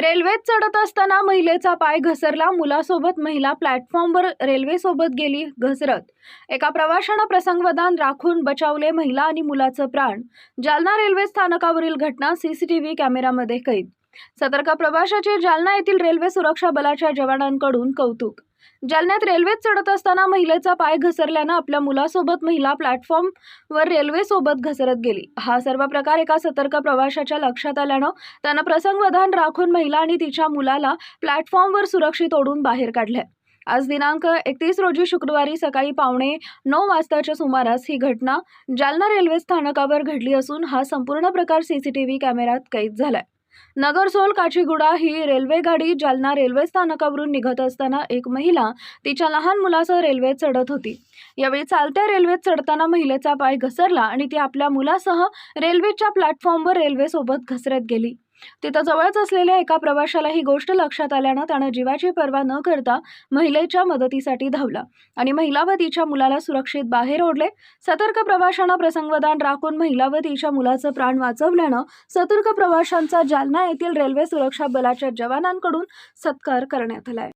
रेल्वेत चढत असताना महिलेचा पाय घसरला. मुलासोबत महिला प्लॅटफॉर्मवर रेल्वेसोबत गेली घसरत. एका प्रवाशानं प्रसंगवदान राखून बचावले महिला आणि मुलाचं प्राण. जालना रेल्वे स्थानकावरील घटना सीसीटीव्ही कॅमेऱ्यामध्ये कैद. सतर्क प्रवाशाचे जालना येथील रेल्वे सुरक्षा बलाच्या जवानांकडून कौतुक जालन्यात रेल्वेत चढत असताना महिलेचा पाय घसरल्यानं आपल्या मुलासोबत महिला प्लॅटफॉर्मवर रेल्वेसोबत घसरत गेली. हा सर्व प्रकार एका सतर्क प्रवाशाच्या लक्षात आल्यानं त्यानं प्रसंगवधान राखून महिला आणि तिच्या मुलाला प्लॅटफॉर्मवर सुरक्षित ओढून बाहेर काढलंय. आज दिनांक एकतीस रोजी शुक्रवारी सकाळी पावणे नऊ वाजताच्या सुमारास ही घटना जालना रेल्वे स्थानकावर घडली असून हा संपूर्ण प्रकार सीसीटीव्ही कॅमेऱ्यात कैद झालाय. नगरसोल काचीगुडा ही रेल्वे गाडी जालना रेल्वे स्थानकावरून निघत असताना एक महिला तिच्या लहान मुलासह रेल्वेत चढत होती. यावेळी चालत्या रेल्वेत चढताना महिलेचा पाय घसरला आणि ती आपल्या मुलासह रेल्वेच्या प्लॅटफॉर्मवर रेल्वेसोबत घसरत गेली. तिथं जवळच असलेल्या एका प्रवाशाला ही गोष्ट लक्षात आल्यानं त्यानं जीवाची पर्वा न करता महिलेच्या मदतीसाठी धावला आणि महिला व तिच्या मुलाला सुरक्षित बाहेर ओढले. सतर्क प्रवाशांना प्रसंगदान राखून महिला व तिच्या मुलाचं प्राण वाचवल्यानं सतर्क प्रवाशांचा जालना येथील रेल्वे सुरक्षा बलाच्या जवानांकडून सत्कार करण्यात आलाय.